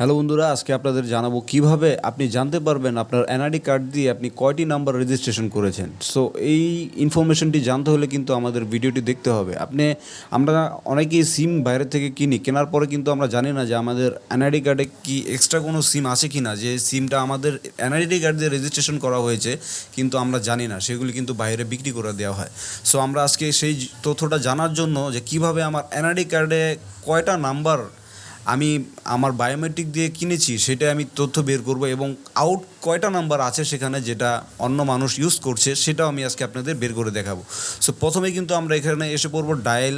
Hello বন্ধুরা, আজকে আপনাদের জানাব কীভাবে আপনি জানতে পারবেন আপনার এনআইডি কার্ড দিয়ে আপনি কয়টি নাম্বার রেজিস্ট্রেশন করেছেন। সো এই ইনফরমেশনটি জানতে হলে কিন্তু আমাদের ভিডিওটি দেখতে হবে। আপনি, আমরা অনেকেই সিম বাইরে থেকে কিনি, কেনার পরে কিন্তু আমরা জানি না যে আমাদের এনআইডি কার্ডে কি এক্সট্রা কোনো সিম আছে কি না যে সিমটা আমাদের এনআইডি কার্ড দিয়ে রেজিস্ট্রেশন করা হয়েছে, কিন্তু আমরা জানি না, সেগুলি কিন্তু বাইরে বিক্রি করে দেওয়া হয়। সো আমরা আজকে সেই তথ্যটা জানার জন্য যে কীভাবে আমার এনআইডি কার্ডে কয়টা নাম্বার আমি আমার বায়োমেট্রিক দিয়ে কিনেছি সেটা আমি তথ্য বের করব এবং আউট কয়টা নাম্বার আছে সেখানে যেটা অন্য মানুষ ইউজ করছে, সেটাও আমি আজকে আপনাদের বের করে দেখাবো। সো প্রথমে কিন্তু আমরা এখানে এসে পড়ব ডায়াল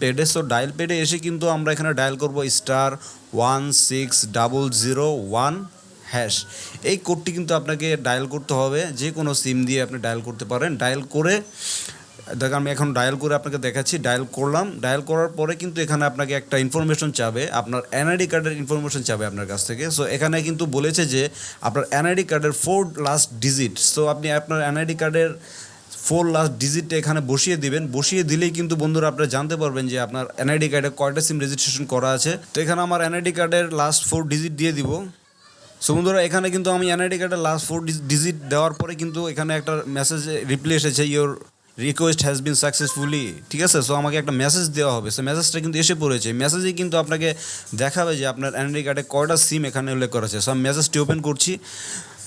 পেডে সো ডায়াল পেডে এসে কিন্তু আমরা এখানে ডায়াল করব star one six double zero one hash এই কোডটি কিন্তু আপনাকে ডায়াল করতে হবে যে কোনো সিম দিয়ে আপনি ডায়াল করতে পারেন। ডায়াল করে দেখ, আমি এখন ডায়াল করে আপনাকে দেখাচ্ছি ডায়াল করলাম ডায়াল করার পরে কিন্তু এখানে আপনাকে একটা ইনফরমেশন চাবে, আপনার এনআইডি কার্ডের ইনফরমেশন চাবে আপনার কাছ থেকে। সো এখানে কিন্তু বলেছে যে আপনার এনআইডি কার্ডের ফোর লাস্ট ডিজিট সো আপনি আপনার এনআইডি কার্ডের ফোর লাস্ট ডিজিটটা এখানে বসিয়ে দিবেন। বসিয়ে দিলেই কিন্তু বন্ধুরা আপনারা জানতে পারবেন যে আপনার এনআইডি কার্ডে কয়টা সিম রেজিস্ট্রেশন করা আছে। তো এখানে আমার এনআইডি কার্ডের লাস্ট ফোর ডিজিট দিয়ে দিব। সো বন্ধুরা, এখানে কিন্তু আমি এনআইডি কার্ডের লাস্ট ফোর ডিজিট দেওয়ার পরে কিন্তু এখানে একটা মেসেজ রিপ্লে এসেছে your request has been successfully ঠিক আছে? সো আমাকে একটা মেসেজ দেওয়া হবে। সে মেসেজটা কিন্তু এসে পড়েছে। মেসেজেই কিন্তু আপনাকে দেখাবে যে আপনার অ্যান্ড্রয়েড কার্ডে কয়টা সিম এখানে উল্লেখ করা আছে। সো আমি মেসেজটি ওপেন করছি।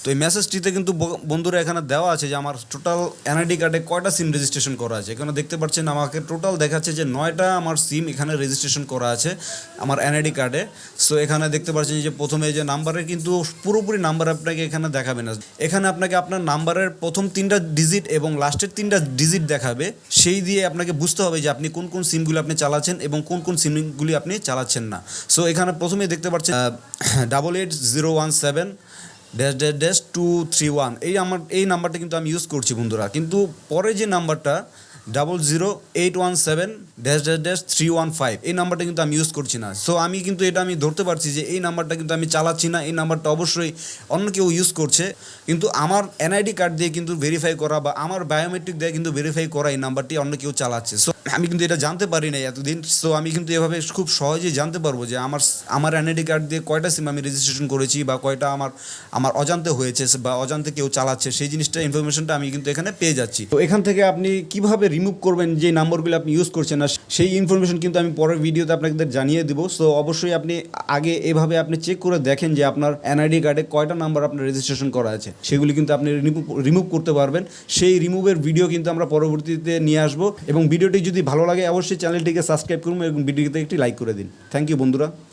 তো এই মেসেজটিতে কিন্তু বন্ধুরা এখানে দেওয়া আছে যে আমার টোটাল এনআইডি কার্ডে কয়টা সিম রেজিস্ট্রেশন করা আছে। এখানে দেখতে পাচ্ছেন আমাকে টোটাল দেখাচ্ছে যে নয়টা আমার সিম এখানে রেজিস্ট্রেশন করা আছে আমার এনআইডি কার্ডে সো এখানে দেখতে পাচ্ছেন যে প্রথমে যে নাম্বারের কিন্তু পুরোপুরি নাম্বার আপনাকে এখানে দেখাবে না। এখানে আপনাকে আপনার নাম্বারের প্রথম তিনটা ডিজিট এবং লাস্টের তিনটা ডিজিট দেখাবে। সেই দিয়ে আপনাকে বুঝতে হবে যে আপনি কোন কোন সিমগুলি আপনি চালাচ্ছেন এবং কোন কোন সিমগুলি আপনি চালাচ্ছেন না। সো এখানে প্রথমে দেখতে পাচ্ছেন double eight zero one seven dash dash dash two three one এই আমার, এই নাম্বারটা কিন্তু আমি ইউজ করছি বন্ধুরা। কিন্তু পরে যে নাম্বারটা double zero eight one seven dash dash dash three one five এই নাম্বারটা কিন্তু আমি ইউজ করছি না। সো আমি কিন্তু এটা আমি ধরতে পারছি যে এই নাম্বারটা কিন্তু আমি চালাচ্ছি না, এই নাম্বারটা অবশ্যই অন্য কেউ ইউজ করছে। কিন্তু আমার এনআইডি কার্ড দিয়ে কিন্তু ভেরিফাই করা বা আমার বায়োমেট্রিক দিয়ে কিন্তু ভেরিফাই করা এই নাম্বারটি অন্য কেউ চালাচ্ছে। সো আমি কিন্তু এটা জানতে পারি না এতদিন। সো আমি কিন্তু এভাবে খুব সহজেই জানতে পারব যে আমার আমার এনআইডি কার্ড দিয়ে কয়টা সিম আমি রেজিস্ট্রেশন করেছি বা কয়টা আমার আমার অজান্তে হয়েছে বা অজান্তে কেউ চালাচ্ছে, সেই জিনিসটা ইনফরমেশনটা আমি কিন্তু এখানে পেয়ে যাচ্ছি। তো এখান থেকে আপনি কীভাবে রিমুভ করবেন, যে নাম্বারগুলো আপনি ইউজ করছেন না সেই ইনফরমেশন কিন্তু আমি পরের ভিডিওতে আপনাদের জানিয়ে দেবো। সো অবশ্যই আপনি আগে এভাবে আপনি চেক করে দেখেন যে আপনার এনআইডি কার্ডে কয়টা নাম্বার আপনার রেজিস্ট্রেশন করা আছে। সেগুলি কিন্তু আপনি রিমুভ করতে পারবেন। সেই রিমুভের ভিডিও কিন্তু আমরা পরবর্তীতে নিয়ে আসব। এবং ভিডিওটি যদি ভালো লাগে, অবশ্যই চ্যানেলটিকে সাবস্ক্রাইব করুন এবং ভিডিওতে একটি লাইক করে দিন। থ্যাংক ইউ বন্ধুরা।